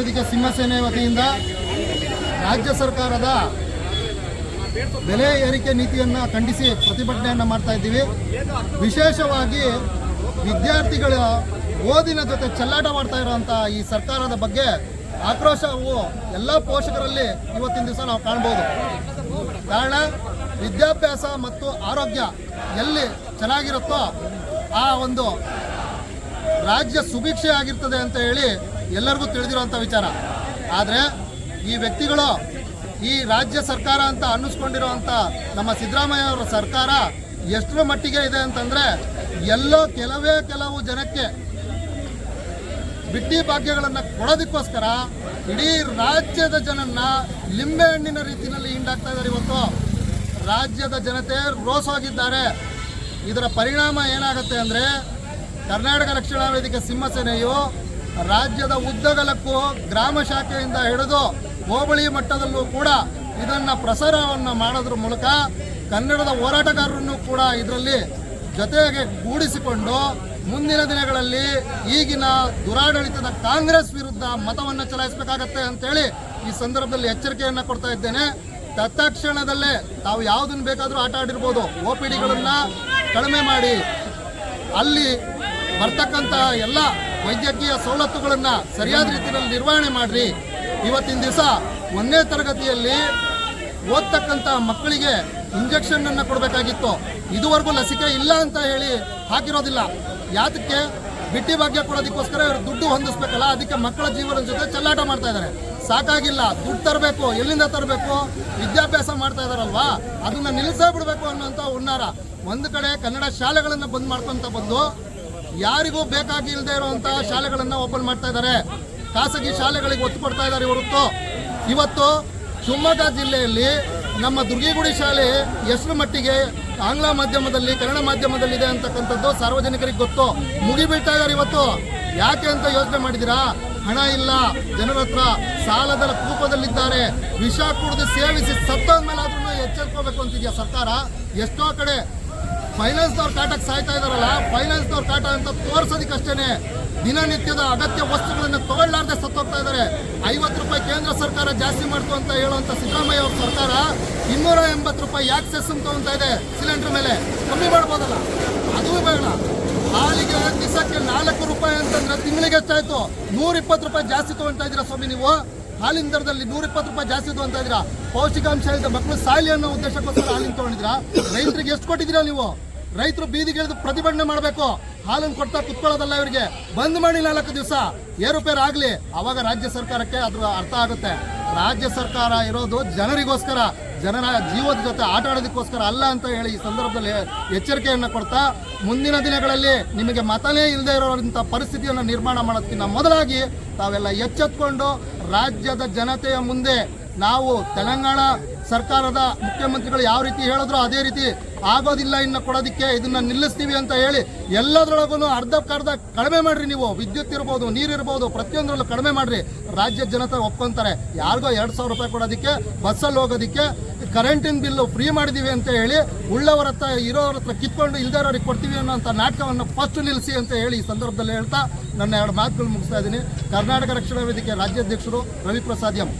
ಸೇನೆ ವತಿಯಿಂದ ರಾಜ್ಯ ಸರ್ಕಾರದ ಬೆಲೆ ಏರಿಕೆ ನೀತಿಯನ್ನು ಖಂಡಿಸಿ ಪ್ರತಿಭಟನೆಯನ್ನು ಮಾಡ್ತಾ ಇದ್ದೀವಿ. ವಿಶೇಷವಾಗಿ ವಿದ್ಯಾರ್ಥಿಗಳ ಓದಿನ ಜೊತೆ ಚೆಲ್ಲಾಟ ಮಾಡ್ತಾ ಇರುವಂಥ ಈ ಸರ್ಕಾರದ ಬಗ್ಗೆ ಆಕ್ರೋಶವು ಎಲ್ಲ ಪೋಷಕರಲ್ಲಿ ಇವತ್ತಿನ ದಿವಸ ನಾವು ಕಾಣ್ಬೋದು. ಕಾರಣ ವಿದ್ಯಾಭ್ಯಾಸ ಮತ್ತು ಆರೋಗ್ಯ ಎಲ್ಲಿ ಚೆನ್ನಾಗಿರುತ್ತೋ ಆ ಒಂದು ರಾಜ್ಯ ಸುಭಿಕ್ಷೆ ಆಗಿರ್ತದೆ ಅಂತ ಹೇಳಿ ಎಲ್ಲರಿಗೂ ತಿಳಿದಿರುವಂಥ ವಿಚಾರ. ಆದರೆ ಈ ವ್ಯಕ್ತಿಗಳು ಈ ರಾಜ್ಯ ಸರ್ಕಾರ ಅಂತ ಅನ್ನಿಸ್ಕೊಂಡಿರುವಂಥ ನಮ್ಮ ಸಿದ್ದರಾಮಯ್ಯ ಅವರ ಸರ್ಕಾರ ಎಷ್ಟರ ಮಟ್ಟಿಗೆ ಇದೆ ಅಂತಂದರೆ ಎಲ್ಲೋ ಕೆಲವೇ ಕೆಲವು ಜನಕ್ಕೆ ಬಿಟ್ಟಿ ಭಾಗ್ಯಗಳನ್ನು ಕೊಡೋದಕ್ಕೋಸ್ಕರ ಇಡೀ ರಾಜ್ಯದ ಜನನ್ನ ಲಿಂಬೆ ಹಣ್ಣಿನ ರೀತಿಯಲ್ಲಿ ಹಿಂಡಾಕ್ತಾ ಇದ್ದಾರೆ ಇವತ್ತು. ರಾಜ್ಯದ ಜನತೆ ರೋಸೋಗಿದ್ದಾರೆ ಇದರ ಪರಿಣಾಮ ಏನಾಗುತ್ತೆ ಅಂದರೆ ಕರ್ನಾಟಕ ರಕ್ಷಣಾ ವೇದಿಕೆ ಸಿಂಹಸೇನೆಯು ರಾಜ್ಯದ ಉದ್ದಗಲಕ್ಕೂ ಗ್ರಾಮ ಶಾಖೆಯಿಂದ ಹಿಡಿದು ಹೋಬಳಿ ಮಟ್ಟದಲ್ಲೂ ಕೂಡ ಇದನ್ನು ಪ್ರಸಾರವನ್ನು ಮಾಡೋದ್ರ ಮೂಲಕ ಕನ್ನಡದ ಹೋರಾಟಗಾರರನ್ನು ಕೂಡ ಇದರಲ್ಲಿ ಜೊತೆಗೆ ಕೂಡಿಸಿಕೊಂಡು ಮುಂದಿನ ದಿನಗಳಲ್ಲಿ ಈಗಿನ ದುರಾಡಳಿತದ ಕಾಂಗ್ರೆಸ್ ವಿರುದ್ಧ ಮತವನ್ನು ಚಲಾಯಿಸಬೇಕಾಗತ್ತೆ ಅಂತೇಳಿ ಈ ಸಂದರ್ಭದಲ್ಲಿ ಎಚ್ಚರಿಕೆಯನ್ನು ಕೊಡ್ತಾ ಇದ್ದೇನೆ. ತತ್ಕ್ಷಣದಲ್ಲೇ ತಾವು ಯಾವುದನ್ನು ಬೇಕಾದರೂ ಆಟ ಆಡಿರ್ಬೋದು. ಒ ಪಿ ಡಿಗಳನ್ನು ಕಡಿಮೆ ಮಾಡಿ. ಅಲ್ಲಿ ಬರ್ತಕ್ಕಂಥ ಎಲ್ಲ ವೈದ್ಯಕೀಯ ಸವಲತ್ತುಗಳನ್ನು ಸರಿಯಾದ ರೀತಿಯಲ್ಲಿ ನಿರ್ವಹಣೆ ಮಾಡಿರಿ. ಇವತ್ತಿನ ದಿವಸ ಒಂದನೇ ತರಗತಿಯಲ್ಲಿ ಓದ್ತಕ್ಕಂಥ ಮಕ್ಕಳಿಗೆ ಇಂಜೆಕ್ಷನ್ ಅನ್ನ ಕೊಡಬೇಕಾಗಿತ್ತು. ಇದುವರೆಗೂ ಲಸಿಕೆ ಇಲ್ಲ ಅಂತ ಹೇಳಿ ಹಾಕಿರೋದಿಲ್ಲ. ಯಾತಕ್ಕೆ? ಬಿಟ್ಟಿ ಭಾಗ್ಯ ಕೊಡೋದಕ್ಕೋಸ್ಕರ ಇವರು ದುಡ್ಡು ಹೊಂದಿಸ್ಬೇಕಲ್ಲ, ಅದಕ್ಕೆ ಮಕ್ಕಳ ಜೀವನದ ಜೊತೆ ಚೆಲ್ಲಾಟ ಮಾಡ್ತಾ ಇದ್ದಾರೆ ಸಾಕಾಗಿಲ್ಲ, ದುಡ್ಡು ತರಬೇಕು, ಎಲ್ಲಿಂದ ತರಬೇಕು? ವಿದ್ಯಾಭ್ಯಾಸ ಮಾಡ್ತಾ ಇದಾರಲ್ವಾ? ಅದನ್ನ ನಿಲ್ಲಿಸೇ ಬಿಡಬೇಕು ಅನ್ನೋಂಥ ಹುನ್ನಾರ. ಒಂದು ಕಡೆ ಕನ್ನಡ ಶಾಲೆಗಳನ್ನು ಬಂದ್ ಮಾಡ್ಕೊಂತ ಬಂದು ಯಾರಿಗೂ ಬೇಕಾಗಿಲ್ಲದೆ ಇರುವಂತಹ ಶಾಲೆಗಳನ್ನು ಓಪನ್ ಮಾಡ್ತಾ ಇದ್ದಾರೆ. ಖಾಸಗಿ ಶಾಲೆಗಳಿಗೆ ಒತ್ತು ಕೊಡ್ತಾ ಇದ್ದಾರೆ ಹೊರತು. ಇವತ್ತು ಶಿವಮೊಗ್ಗ ಜಿಲ್ಲೆಯಲ್ಲಿ ನಮ್ಮ ದುರ್ಗಿಗುಡಿ ಶಾಲೆ ಎಷ್ಟು ಮಟ್ಟಿಗೆ ಆಂಗ್ಲ ಮಾಧ್ಯಮದಲ್ಲಿ, ಕನ್ನಡ ಮಾಧ್ಯಮದಲ್ಲಿ ಇದೆ ಅಂತಕ್ಕಂಥದ್ದು ಸಾರ್ವಜನಿಕರಿಗೆ ಗೊತ್ತು. ಮುಗಿಬಿಡ್ತಾ ಇದ್ದಾರೆ ಇವತ್ತು. ಯಾಕೆ ಅಂತ ಯೋಚನೆ ಮಾಡಿದಿರಾ ಹಣ ಇಲ್ಲ. ಜನರ ಹತ್ರ ಸಾಲದ ಕೂಪದಲ್ಲಿದ್ದಾರೆ ವಿಷ ಕುಡಿದು ಸೇವಿಸಿ ಸತ್ತೋದ ಮೇಲೆ ಆದ್ರೂ ಎಚ್ಚರಿಕೋಬೇಕು ಅಂತಿದೆಯಾ ಸರ್ಕಾರ? ಎಷ್ಟೋ ಕಡೆ ಫೈನಾನ್ಸ್ದವ್ರ ಕಾಟಕ್ಕೆ ಸಾಯ್ತಾ ಇದಾರಲ್ಲ ಫೈನಾನ್ಸ್ದವ್ರ ಕಾಟ ಅಂತ ತೋರ್ಸೋದಕ್ಕಷ್ಟೇನೆ. ದಿನನಿತ್ಯದ ಅಗತ್ಯ ವಸ್ತುಗಳನ್ನು ತಗೊಳ್ಳಾರ್ದೆ ಸತ್ತೋಗ್ತಾ ಇದಾರೆ ಐವತ್ತು ರೂಪಾಯಿ ಕೇಂದ್ರ ಸರ್ಕಾರ ಜಾಸ್ತಿ ಮಾಡ್ತು ಅಂತ ಹೇಳುವಂತ ಸಿದ್ದರಾಮಯ್ಯ ಅವ್ರ ಸರ್ಕಾರ ಇನ್ನೂರ ಎಂಬತ್ತು ರೂಪಾಯಿ ಯಾಕೆ ಸೆಸ್ ತಗೊಂತಾ ಇದೆ ಸಿಲಿಂಡರ್ ಮೇಲೆ. ಕಮ್ಮಿ ಮಾಡ್ಬೋದಲ್ಲ? ಅದು ಬೇಡ. ಹಾಲಿಗೆ ದಿವಸಕ್ಕೆ ನಾಲ್ಕು ರೂಪಾಯಿ ಅಂತಂದ್ರೆ ತಿಂಗಳಿಗೆ ಎಷ್ಟಾಯ್ತು? ನೂರ ಇಪ್ಪತ್ತು ರೂಪಾಯಿ ಜಾಸ್ತಿ ತಗೊಳ್ತಾ ಇದ್ದೀರಾ ಸ್ವಾಮಿ ನೀವು? ಹಾಲಿನ ದರದಲ್ಲಿ ನೂರ ಇಪ್ಪತ್ತು ರೂಪಾಯಿ ಜಾಸ್ತಿ ತಗೊಂತ ಇದ್ದೀರಾ? ಪೌಷ್ಟಿಕಾಂಶ ಇದ್ದ ಮಕ್ಕಳು ಸಾಲಿ ಅನ್ನೋ ಉದ್ದೇಶಕ್ಕೋಸ್ಕರ ಹಾಲಿನ ತಗೊಂಡಿದ್ದೀರಾ? ರೈತರಿಗೆ ಎಷ್ಟು ಕೊಟ್ಟಿದ್ದೀರಾ ನೀವು? ರೈತರು ಬೀದಿಗಿಳಿದು ಪ್ರತಿಭಟನೆ ಮಾಡಬೇಕು. ಹಾಲನ್ನು ಕೊಡ್ತಾ ಕುತ್ಕೊಳ್ಳೋದಲ್ಲ ಇವರಿಗೆ. ಬಂದ್ ಮಾಡಿ ನಾಲ್ಕು ದಿವಸ. ಏರುಪೇರು ಆಗಲಿ ಅವಾಗ ರಾಜ್ಯ ಸರ್ಕಾರಕ್ಕೆ ಅದ್ರ ಅರ್ಥ ಆಗುತ್ತೆ. ರಾಜ್ಯ ಸರ್ಕಾರ ಇರೋದು ಜನರಿಗೋಸ್ಕರ. ಜನರ ಜೀವದ ಜೊತೆ ಆಟ ಆಡೋದಕ್ಕೋಸ್ಕರ ಅಲ್ಲ ಅಂತ ಹೇಳಿ ಈ ಸಂದರ್ಭದಲ್ಲಿ ಎಚ್ಚರಿಕೆಯನ್ನು ಕೊಡ್ತಾ, ಮುಂದಿನ ದಿನಗಳಲ್ಲಿ ನಿಮಗೆ ಮತನೇ ಇಲ್ಲದೆ ಇರೋಂಥ ಪರಿಸ್ಥಿತಿಯನ್ನು ನಿರ್ಮಾಣ ಮಾಡೋದಕ್ಕಿಂತ ಮೊದಲಾಗಿ ತಾವೆಲ್ಲ ಎಚ್ಚೆತ್ಕೊಂಡು ರಾಜ್ಯದ ಜನತೆಯ ಮುಂದೆ ನಾವು ತೆಲಂಗಾಣ ಸರ್ಕಾರದ ಮುಖ್ಯಮಂತ್ರಿಗಳು ಯಾವ ರೀತಿ ಹೇಳಿದ್ರು ಅದೇ ರೀತಿ ಆಗೋದಿಲ್ಲ ಇನ್ನು ಕೊಡೋದಕ್ಕೆ ಇದನ್ನ ನಿಲ್ಲಿಸ್ತೀವಿ ಅಂತ ಹೇಳಿ ಎಲ್ಲದರೊಳಗೂ ಅರ್ಧಕ್ಕರ್ಧ ಕಡಿಮೆ ಮಾಡ್ರಿ ನೀವು. ವಿದ್ಯುತ್ ಇರ್ಬೋದು, ನೀರು ಇರ್ಬೋದು, ಪ್ರತಿಯೊಂದರಲ್ಲೂ ಕಡಿಮೆ ಮಾಡ್ರಿ. ರಾಜ್ಯ ಜನತೆ ಒಪ್ಕೊಂತಾರೆ. ಯಾರಿಗೋ ಎರಡು ಸಾವಿರ ರೂಪಾಯಿ ಕೊಡೋದಕ್ಕೆ, ಬಸ್ಸಲ್ಲಿ ಹೋಗೋದಕ್ಕೆ, ಕರೆಂಟಿನ ಬಿಲ್ಲು ಫ್ರೀ ಮಾಡಿದೀವಿ ಅಂತ ಹೇಳಿ ಉಳ್ಳವರ ಹತ್ರ ಇರೋರ ಹತ್ರ ಕಿತ್ಕೊಂಡು ಇಲ್ದಿರೋರಿಗೆ ಕೊಡ್ತೀವಿ ಅನ್ನೋಂಥ ನಾಟಕವನ್ನು ಫಸ್ಟ್ ನಿಲ್ಲಿಸಿ ಅಂತ ಹೇಳಿ ಈ ಸಂದರ್ಭದಲ್ಲಿ ಹೇಳ್ತಾ ನನ್ನ ಎರಡು ಮಾತುಗಳು ಮುಗಿಸ್ತಾ ಇದ್ದೀನಿ. ಕರ್ನಾಟಕ ರಕ್ಷಣಾ ವೇದಿಕೆ ರಾಜ್ಯಾಧ್ಯಕ್ಷರು ರವಿಪ್ರಸಾದ್ ಎಂ.